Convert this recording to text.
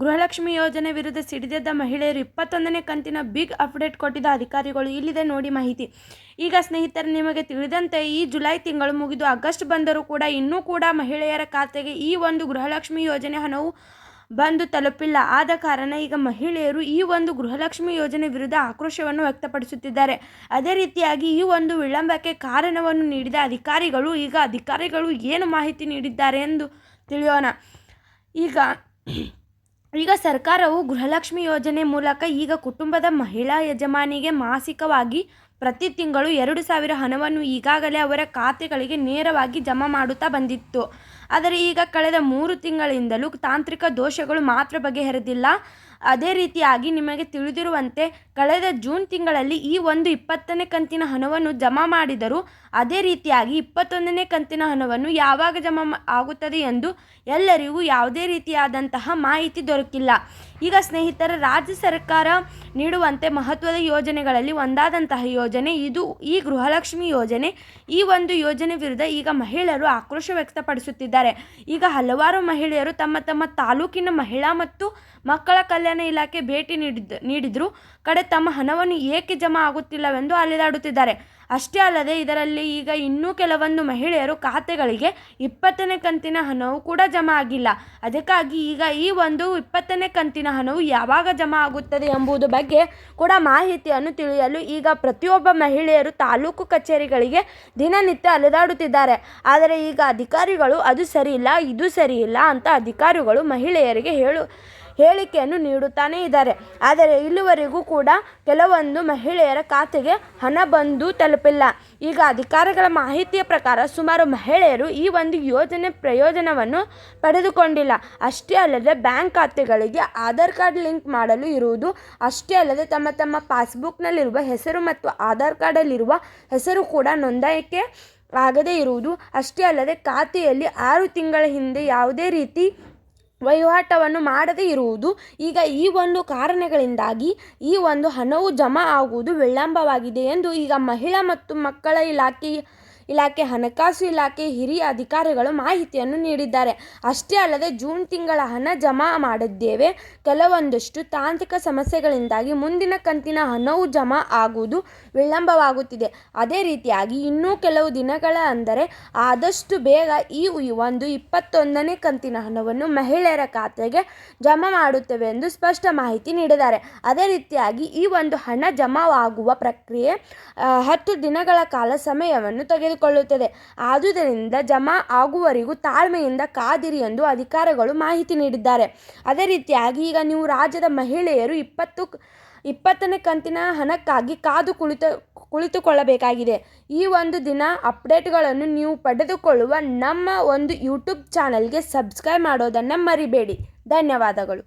ಗೃಹಲಕ್ಷ್ಮಿ ಯೋಜನೆ ವಿರುದ್ಧ ಸಿಡಿದೆದ್ದ ಮಹಿಳೆಯರು ಇಪ್ಪತ್ತೊಂದನೇ ಕಂತಿನ ಬಿಗ್ ಅಪ್ಡೇಟ್ ಕೊಟ್ಟಿದ್ದ ಅಧಿಕಾರಿಗಳು. ಇಲ್ಲಿದೆ ನೋಡಿ ಮಾಹಿತಿ. ಈಗ ಸ್ನೇಹಿತರು, ನಿಮಗೆ ತಿಳಿದಂತೆ ಈ ಜುಲೈ ತಿಂಗಳು ಮುಗಿದು ಆಗಸ್ಟ್ ಬಂದರೂ ಕೂಡ ಇನ್ನೂ ಕೂಡ ಮಹಿಳೆಯರ ಖಾತೆಗೆ ಈ ಒಂದು ಗೃಹಲಕ್ಷ್ಮಿ ಯೋಜನೆ ಹಣವು ಬಂದು ತಲುಪಿಲ್ಲ. ಆದ ಕಾರಣ ಈಗ ಮಹಿಳೆಯರು ಈ ಒಂದು ಗೃಹಲಕ್ಷ್ಮಿ ಯೋಜನೆ ವಿರುದ್ಧ ಆಕ್ರೋಶವನ್ನು ವ್ಯಕ್ತಪಡಿಸುತ್ತಿದ್ದಾರೆ. ಅದೇ ರೀತಿಯಾಗಿ ಈ ಒಂದು ವಿಳಂಬಕ್ಕೆ ಕಾರಣವನ್ನು ನೀಡಿದ ಅಧಿಕಾರಿಗಳು, ಈಗ ಅಧಿಕಾರಿಗಳು ಏನು ಮಾಹಿತಿ ನೀಡಿದ್ದಾರೆ ಎಂದು ತಿಳಿಯೋಣ. ಈಗ ಈಗ ಸರ್ಕಾರವು ಗೃಹಲಕ್ಷ್ಮಿ ಯೋಜನೆ ಮೂಲಕ ಈಗ ಕುಟುಂಬದ ಮಹಿಳಾ ಯಜಮಾನಿಗೆ ಮಾಸಿಕವಾಗಿ ಪ್ರತಿ ತಿಂಗಳು ಎರಡು ಸಾವಿರ ಹಣವನ್ನು ಈಗಾಗಲೇ ಅವರ ಖಾತೆಗಳಿಗೆ ನೇರವಾಗಿ ಜಮಾ ಮಾಡುತ್ತಾ ಬಂದಿತ್ತು. ಆದರೆ ಈಗ ಕಳೆದ ಮೂರು ತಿಂಗಳಿಂದಲೂ ತಾಂತ್ರಿಕ ದೋಷಗಳು ಮಾತ್ರ ಬಗೆಹರಿದಿಲ್ಲ. ಅದೇ ರೀತಿಯಾಗಿ ನಿಮಗೆ ತಿಳಿದಿರುವಂತೆ ಕಳೆದ ಜೂನ್ ತಿಂಗಳಲ್ಲಿ ಈ ಒಂದು ಇಪ್ಪತ್ತನೇ ಕಂತಿನ ಹಣವನ್ನು ಜಮಾ ಮಾಡಿದರೂ ಅದೇ ರೀತಿಯಾಗಿ ಇಪ್ಪತ್ತೊಂದನೇ ಕಂತಿನ ಹಣವನ್ನು ಯಾವಾಗ ಜಮಾ ಆಗುತ್ತದೆ ಎಂದು ಎಲ್ಲರಿಗೂ ಯಾವುದೇ ರೀತಿಯಾದಂತಹ ಮಾಹಿತಿ ದೊರಕಿಲ್ಲ. ಈಗ ಸ್ನೇಹಿತರ, ರಾಜ್ಯ ಸರ್ಕಾರ ನೀಡುವಂತೆ ಮಹತ್ವದ ಯೋಜನೆಗಳಲ್ಲಿ ಒಂದಾದಂತಹ ಯೋಜನೆ ಇದು. ಈ ಗೃಹಲಕ್ಷ್ಮಿ ಯೋಜನೆ. ಈ ಒಂದು ಯೋಜನೆ ವಿರುದ್ಧ ಈಗ ಮಹಿಳೆಯರು ಆಕ್ರೋಶ ವ್ಯಕ್ತಪಡಿಸುತ್ತಿದ್ದಾರೆ. ಈಗ ಹಲವಾರು ಮಹಿಳೆಯರು ತಮ್ಮ ತಮ್ಮ ತಾಲೂಕಿನ ಮಹಿಳಾ ಮತ್ತು ಮಕ್ಕಳ ಕಲ್ಯಾಣ ಇಲಾಖೆ ಭೇಟಿ ನೀಡಿದ್ದ ನೀಡಿದ್ರು. ಕಡೆ ತಮ್ಮ ಹಣವನ್ನು ಏಕೆ ಜಮಾ ಆಗುತ್ತಿಲ್ಲವೆಂದು ಅಲೆದಾಡುತ್ತಿದ್ದಾರೆ. ಅಷ್ಟೇ ಅಲ್ಲದೆ ಇದರಲ್ಲಿ ಈಗ ಇನ್ನೂ ಕೆಲವೊಂದು ಮಹಿಳೆಯರು ಖಾತೆಗಳಿಗೆ ಇಪ್ಪತ್ತನೇ ಕಂತಿನ ಹಣವು ಕೂಡ ಜಮಾ ಆಗಿಲ್ಲ. ಅದಕ್ಕಾಗಿ ಈಗ ಈ ಒಂದು ಇಪ್ಪತ್ತನೇ ಕಂತಿನ ಹಣವು ಯಾವಾಗ ಜಮಾ ಆಗುತ್ತದೆ ಎಂಬುದು ಬಗ್ಗೆ ಕೂಡ ಮಾಹಿತಿಯನ್ನು ತಿಳಿಯಲು ಈಗ ಪ್ರತಿಯೊಬ್ಬ ಮಹಿಳೆಯರು ತಾಲೂಕು ಕಚೇರಿಗಳಿಗೆ ದಿನನಿತ್ಯ ಅಲೆದಾಡುತ್ತಿದ್ದಾರೆ. ಆದರೆ ಈಗ ಅಧಿಕಾರಿಗಳು ಅದು ಸರಿಯಿಲ್ಲ, ಇದು ಸರಿಯಿಲ್ಲ ಅಂತ ಅಧಿಕಾರಿಗಳು ಮಹಿಳೆಯರಿಗೆ ಹೇಳು ಹೇಳಿಕೆಯನ್ನು ನೀಡುತ್ತಾನೇ ಇದ್ದಾರೆ. ಆದರೆ ಇಲ್ಲಿವರೆಗೂ ಕೂಡ ಕೆಲವೊಂದು ಮಹಿಳೆಯರ ಖಾತೆಗೆ ಹಣ ಬಂದು ತಲುಪಿಲ್ಲ. ಈಗ ಅಧಿಕಾರಿಗಳ ಮಾಹಿತಿಯ ಪ್ರಕಾರ ಸುಮಾರು ಮಹಿಳೆಯರು ಈ ಒಂದು ಯೋಜನೆ ಪ್ರಯೋಜನವನ್ನು ಪಡೆದುಕೊಂಡಿಲ್ಲ. ಅಷ್ಟೇ ಅಲ್ಲದೆ ಬ್ಯಾಂಕ್ ಖಾತೆಗಳಿಗೆ ಆಧಾರ್ ಕಾರ್ಡ್ ಲಿಂಕ್ ಮಾಡಲು ಇರುವುದು ಅಷ್ಟೇ ಅಲ್ಲದೆ ತಮ್ಮ ತಮ್ಮ ಪಾಸ್ಬುಕ್ನಲ್ಲಿರುವ ಹೆಸರು ಮತ್ತು ಆಧಾರ್ ಕಾರ್ಡಲ್ಲಿರುವ ಹೆಸರು ಕೂಡ ನೋಂದಾಯಿಕೆ ಆಗದೇ ಇರುವುದು ಅಷ್ಟೇ ಅಲ್ಲದೆ ಖಾತೆಯಲ್ಲಿ ಆರು ತಿಂಗಳ ಹಿಂದೆ ಯಾವುದೇ ರೀತಿ ವಹಿವಾಟವನ್ನು ಮಾಡದೇ ಇರುವುದು ಈಗ ಈ ಒಂದು ಕಾರಣಗಳಿಂದಾಗಿ ಈ ಒಂದು ಹಣವು ಜಮಾ ಆಗುವುದು ವಿಳಂಬವಾಗಿದೆ ಎಂದು ಈಗ ಮಹಿಳಾ ಮತ್ತು ಮಕ್ಕಳ ಇಲಾಖೆ ಇಲಾಖೆ, ಹಣಕಾಸು ಇಲಾಖೆ, ಹಿರಿಯ ಅಧಿಕಾರಿಗಳು ಮಾಹಿತಿಯನ್ನು ನೀಡಿದ್ದಾರೆ. ಅಷ್ಟೇ ಅಲ್ಲದೆ ಜೂನ್ ತಿಂಗಳ ಹಣ ಜಮಾ ಮಾಡಿದ್ದೇವೆ. ಕೆಲವೊಂದಷ್ಟು ತಾಂತ್ರಿಕ ಸಮಸ್ಯೆಗಳಿಂದಾಗಿ ಮುಂದಿನ ಕಂತಿನ ಹಣವು ಜಮಾ ಆಗುವುದು ವಿಳಂಬವಾಗುತ್ತಿದೆ. ಅದೇ ರೀತಿಯಾಗಿ ಇನ್ನೂ ಕೆಲವು ದಿನಗಳ ಅಂದರೆ ಆದಷ್ಟು ಬೇಗ ಈ ಒಂದು ಇಪ್ಪತ್ತೊಂದನೇ ಕಂತಿನ ಹಣವನ್ನು ಮಹಿಳೆಯರ ಖಾತೆಗೆ ಜಮಾ ಮಾಡುತ್ತೇವೆ ಎಂದು ಸ್ಪಷ್ಟ ಮಾಹಿತಿ ನೀಡಿದ್ದಾರೆ. ಅದೇ ರೀತಿಯಾಗಿ ಈ ಒಂದು ಹಣ ಜಮಾವಾಗುವ ಪ್ರಕ್ರಿಯೆ ಹತ್ತು ದಿನಗಳ ಕಾಲ ಸಮಯವನ್ನು ತೆಗೆದುಕೊಳ್ಳುತ್ತದೆ. ಆದುದರಿಂದ ಜಮಾ ಆಗುವವರೆಗೂ ತಾಳ್ಮೆಯಿಂದ ಕಾದಿರಿ ಎಂದು ಅಧಿಕಾರಿಗಳು ಮಾಹಿತಿ ನೀಡಿದ್ದಾರೆ. ಅದೇ ರೀತಿಯಾಗಿ ಈಗ ನೀವು ರಾಜ್ಯದ ಮಹಿಳೆಯರು ಇಪ್ಪತ್ತು ಇಪ್ಪತ್ತನೇ ಕಂತಿನ ಹಣಕ್ಕಾಗಿ ಕಾದು ಕುಳಿತ, ಕುಳಿತುಕೊಳ್ಳಬೇಕಾಗಿದೆ. ಈ ಒಂದು ದಿನ ಅಪ್ಡೇಟ್ಗಳನ್ನು ನೀವು ಪಡೆದುಕೊಳ್ಳುವ ನಮ್ಮ ಒಂದು ಯೂಟ್ಯೂಬ್ ಚಾನಲ್ಗೆ ಸಬ್ಸ್ಕ್ರೈಬ್ ಮಾಡೋದನ್ನು ಮರಿಬೇಡಿ. ಧನ್ಯವಾದಗಳು.